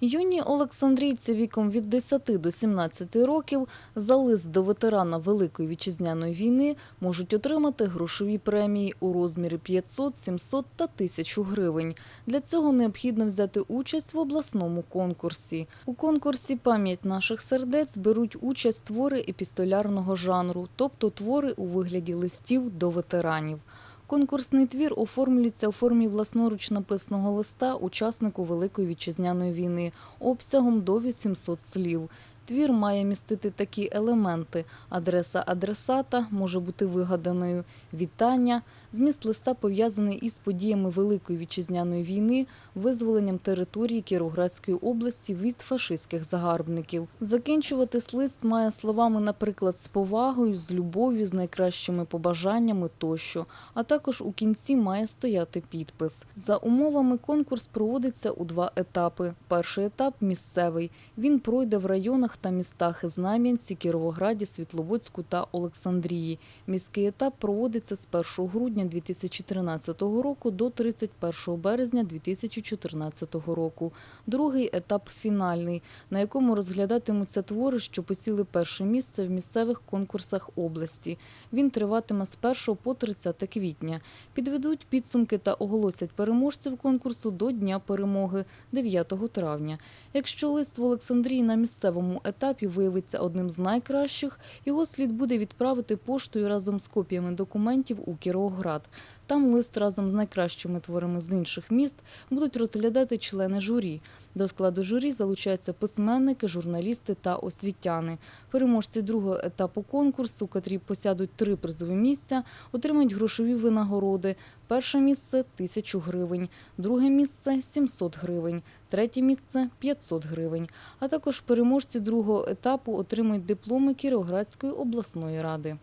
Юні олександрійці віком від 10 до 17 років за лист до ветерана Великої вітчизняної війни можуть отримати грошові премії у розмірі 500, 700 та 1000 гривень. Для цього необхідно взяти участь в обласному конкурсі. У конкурсі «Пам'ять наших сердець» беруть участь твори епістолярного жанру, тобто твори у вигляді листів до ветеранів. Конкурсний твір оформлюється у формі власноруч написаного листа учаснику Великої вітчизняної війни обсягом до 800 слів. Твір має містити такі елементи: адреса адресата може бути вигаданою, вітання, зміст листа пов'язаний із подіями Великої вітчизняної війни, визволенням території Кіровоградської області від фашистських загарбників. Закінчуватись лист має словами, наприклад, з повагою, з любов'ю, з найкращими побажаннями тощо. А також у кінці має стояти підпис. За умовами конкурс проводиться у два етапи. Перший етап місцевий. Він пройде в районах та містах Знам'янці, Кіровограді, Світловодську та Олександрії. Міський етап проводиться з 1 грудня 2013 року до 31 березня 2014 року. Другий етап фінальний, на якому розглядатимуться твори, що посіли перше місце в місцевих конкурсах області. Він триватиме з 1 по 30 квітня. Підведуть підсумки та оголосять переможців конкурсу до Дня перемоги 9 травня. Якщо лист в Олександрії на місцевому етапі виявиться одним з найкращих, його слід буде відправити поштою разом з копіями документів у Кіровоград. Там лист разом з найкращими творами з інших міст будуть розглядати члени журі. До складу журі залучаються письменники, журналісти та освітяни. Переможці другого етапу конкурсу, котрі посядуть три призові місця, отримають грошові винагороди. Перше місце – 1000 гривень, друге місце – 700 гривень, третє місце – 500 гривень. А також переможці другого етапу отримують дипломи Кіровоградської обласної ради.